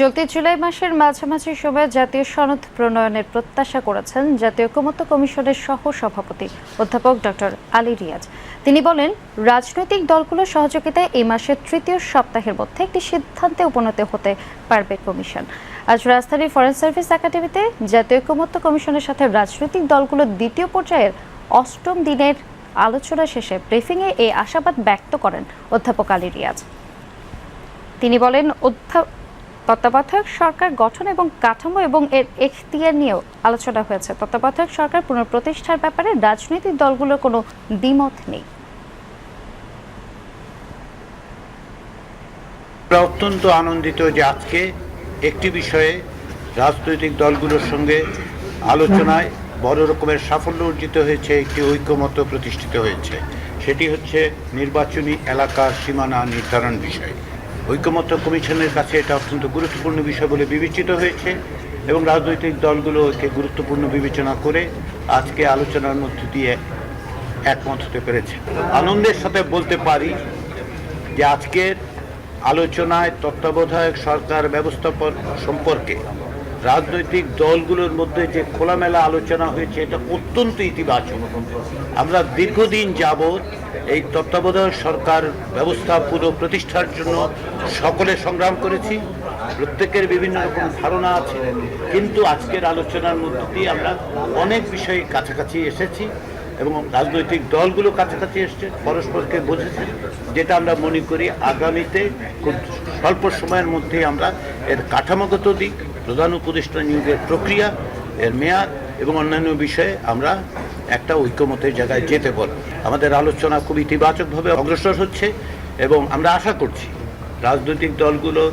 চলতি জুলাই মাসের মাঝামাঝি সময়ে জাতীয় সনদ প্রণয়নের প্রত্যাশা করেছেন জাতীয় ঐকমত্য কমিশনের সহ সভাপতি অধ্যাপক ডক্টর আলী রিয়াজ। তিনি বলেন, রাজনৈতিক দলগুলোর সহযোগিতায় এই মাসের তৃতীয় সপ্তাহের মধ্যে একটি সিদ্ধান্তে উপনীত হতে পারবে কমিশন। আজ রাজধানীর ফরেন সার্ভিস একাডেমিতে জাতীয় ঐকমত্য কমিশনের সাথে রাজনৈতিক দলগুলোর দ্বিতীয় পর্যায়ের অষ্টম দিনের আলোচনা শেষে ব্রিফিংয়ে এই আশাবাদ ব্যক্ত করেন অধ্যাপক আলী রিয়াজ। তিনি বলেন অধ্যা তত্ত্বাবধায়ক সরকার গঠন এবং কাঠামো এবং এর এখতিয়ার নিয়েও আলোচনা হয়েছে। তত্ত্বাবধায়ক সরকার পুনঃপ্রতিষ্ঠার ব্যাপারে রাজনৈতিক দলগুলোর কোনো দ্বিমত নেই। আমরা অত্যন্ত আনন্দিত যে আজকে একটি বিষয়ে রাজনৈতিক দলগুলোর সঙ্গে আলোচনায় বড় রকমের সাফল্য অর্জিত হয়েছে, একটি ঐক্যমত প্রতিষ্ঠিত হয়েছে। সেটি হচ্ছে নির্বাচনী এলাকার সীমানা নির্ধারণ বিষয়। ঐক্যমত্য কমিশনের কাছে এটা অত্যন্ত গুরুত্বপূর্ণ বিষয় বলে বিবেচিত হয়েছে এবং রাজনৈতিক দলগুলো একে গুরুত্বপূর্ণ বিবেচনা করে আজকে আলোচনার মধ্য দিয়ে একমত হতে পেরেছে। আনন্দের সাথে বলতে পারি যে আজকের আলোচনায় তত্ত্বাবধায়ক সরকার ব্যবস্থাপন সম্পর্কে রাজনৈতিক দলগুলোর মধ্যে যে খোলামেলা আলোচনা হয়েছে, এটা অত্যন্ত ইতিবাচক। আমরা দীর্ঘদিন যাবৎ এই তত্ত্বাবধায়ক সরকার ব্যবস্থা পুরো প্রতিষ্ঠার জন্য সকলে সংগ্রাম করেছি। প্রত্যেকের বিভিন্ন রকম ধারণা আছে। কিন্তু আজকের আলোচনার মধ্য দিয়ে আমরা অনেক বিষয়ে কাছাকাছি এসেছি এবং রাজনৈতিক দলগুলো কাছাকাছি এসছে, পরস্পরকে বুঝেছে, যেটা আমরা মনে করি আগামীতে খুব স্বল্প সময়ের মধ্যে আমরা এর কাঠামোগত দিক প্রধান উপদেষ্টা নিয়োগের প্রক্রিয়া, এর মেয়াদ এবং অন্যান্য বিষয়ে আমরা একটা ঐক্যমতের জায়গায় যেতে পারব আমাদের আলোচনা খুব ইতিবাচকভাবে অগ্রসর হচ্ছে এবং আমরা আশা করছি রাজনৈতিক দলগুলোর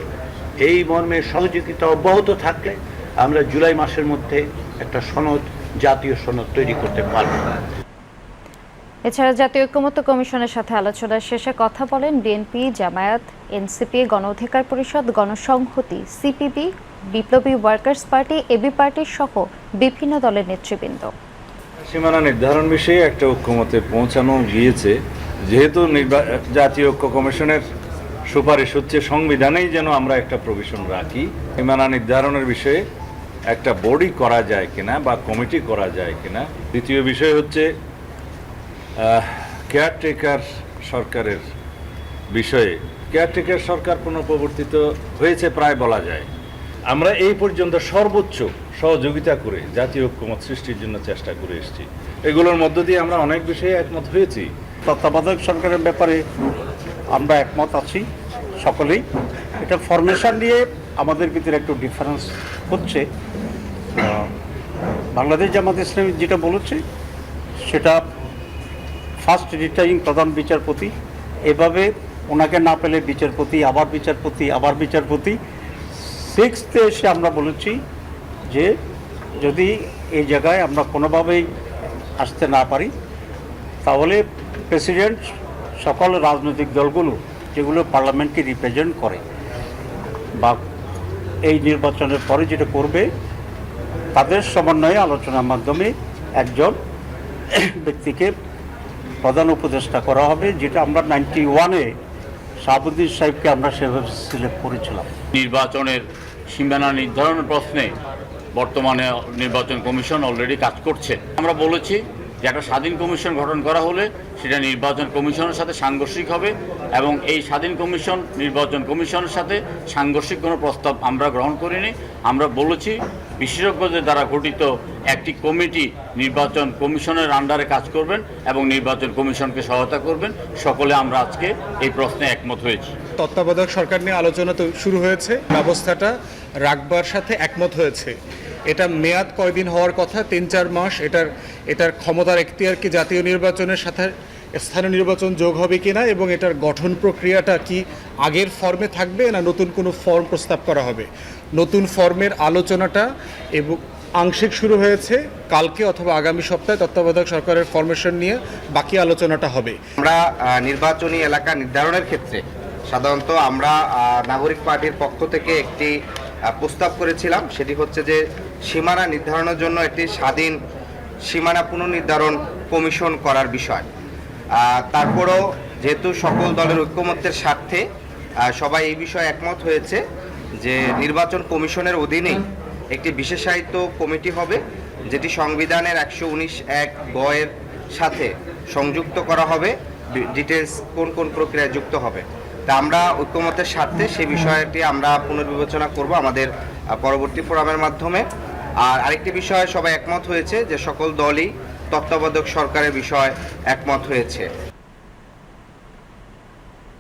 এই মর্মে সহযোগিতা অব্যাহত থাকলে আমরা জুলাই মাসের মধ্যে একটা সনদ, জাতীয় সনদ তৈরি করতে পারব। এছাড়া জাতীয় ঐক্যমত্য কমিশনের সাথে আলোচনা শেষে কথা বলেন BNP, Jamaat, NCP Gono Odhikar Parishad, Gonosamhati, CPB Biplobi workers party AB party সহ বিভিন্ন দলের নেতৃবৃন্দ। সীমানা নির্ধারণ বিষয়ে একটা ঐক্যমতে পৌঁছানো গিয়েছে। যেহেতু জাতীয় ঐক্য কমিশনের সুপারিশ হচ্ছে সংবিধানেই যেন আমরা একটা প্রভিশন রাখি, সীমানা নির্ধারণের বিষয়ে একটা বডি করা যায় কিনা বা কমিটি করা যায় কিনা। দ্বিতীয় বিষয় হচ্ছে কেয়ারটেকার সরকারের বিষয়ে। কেয়ারটেকার সরকার পুনঃপ্রবর্তিত হয়েছে প্রায় বলা যায়। আমরা এই পর্যন্ত সর্বোচ্চ সহযোগিতা করে জাতীয় ঐক্যমত সৃষ্টির জন্য চেষ্টা করে এসেছি। এগুলোর মধ্য দিয়ে আমরা অনেক বিষয়ে একমত হয়েছি। তত্ত্বাবধায়ক সরকারের ব্যাপারে আমরা একমত আছি, সকলেই। এটা ফরমেশন নিয়ে আমাদের ভিতরে একটু ডিফারেন্স হচ্ছে। বাংলাদেশ জামাত ইসলামী যেটা বলেছে, সেটা ফার্স্ট রিটার্নিং প্রধান বিচারপতি। এভাবে ওনাকে না পেলে বিচারপতি, আবার বিচারপতি আবার বিচারপতি। সিক্সথে এসে আমরা বলেছি যে যদি এই জায়গায় আমরা কোনোভাবেই আসতে না পারি, তাহলে প্রেসিডেন্ট সকল রাজনৈতিক দলগুলো যেগুলো পার্লামেন্টকে রিপ্রেজেন্ট করে বা এই নির্বাচনের পরে যেটা করবে, তাদের সমন্বয়ে আলোচনার মাধ্যমে একজন ব্যক্তিকে প্রধান উপদেষ্টা করা হবে, যেটা আমরা নাইনটি ওয়ানে শাহাবুদ্দিন সাহেবকে আমরা সেভাবে সিলেক্ট করেছিলাম। নির্বাচনের সীমানা নির্ধারণের প্রশ্নে বর্তমানে নির্বাচন কমিশন অলরেডি কাজ করছে। আমরা বলেছি যে একটা স্বাধীন কমিশন গঠন করা হলে সেটা নির্বাচন কমিশনের সাথে সাংঘর্ষিক হবে এবং এই স্বাধীন কমিশন, নির্বাচন কমিশনের সাথে সাংঘর্ষিক কোনো প্রস্তাব আমরা গ্রহণ করিনি। আমরা বলেছি বিশেষজ্ঞদের দ্বারা গঠিত একটি কমিটি নির্বাচন কমিশনের আন্ডারে কাজ করবেন এবং নির্বাচন কমিশনকে সহায়তা করবেন। সকলে আমরা আজকে এই প্রশ্নে একমত হয়েছি। তত্ত্বাবধায়ক সরকার নিয়ে আলোচনা তো শুরু হয়েছে। ব্যবস্থাটা রাখবার সাথে একমত হয়েছে। এটা মেয়াদ কয়দিন হওয়ার কথা, তিন চার মাস। এটার এটার ক্ষমতার এখতিয়ার কি জাতীয় নির্বাচনের সাথে স্থানীয় নির্বাচন যোগ হবে কিনা এবং এটার গঠন প্রক্রিয়াটা কি আগের ফর্মে থাকবে না নতুন কোনো ফর্ম প্রস্তাব করা হবে? নতুন ফর্মের আলোচনাটা এবং আংশিক শুরু হয়েছে কালকে অথবা আগামী সপ্তাহে তত্ত্বাবধায়ক সরকারের ফরমেশন নিয়ে বাকি আলোচনাটা হবে। আমরা নির্বাচনী এলাকা নির্ধারণের ক্ষেত্রে সাধারণত আমরা নাগরিক পার্টির পক্ষ থেকে একটি প্রস্তাব করেছিলাম, সেটি হচ্ছে যে সীমানা নির্ধারণের জন্য একটি স্বাধীন সীমানা পুনর্নির্ধারণ কমিশন করার বিষয়। তারপরও যেহেতু সকল দলের ঐক্যমত্যের স্বার্থে সবাই এই বিষয়ে একমত হয়েছে যে নির্বাচন কমিশনের অধীনেই একটি বিশেষায়িত কমিটি হবে, যেটি সংবিধানের একশো উনিশ এক গয়ের সাথে সংযুক্ত করা হবে ডিটেলস কোন কোন প্রক্রিয়ায় যুক্ত হবে। তা আমরা ঐক্যমতের স্বার্থে সেই বিষয়টি আমরা পুনর্বিবেচনা করব আমাদের পরবর্তী ফোরামের মাধ্যমে। আর আরেকটি বিষয়ে সবাই একমত হয়েছে যে সকল দলই তত্ত্বাবধায়ক সরকারের বিষয় একমত হয়েছে।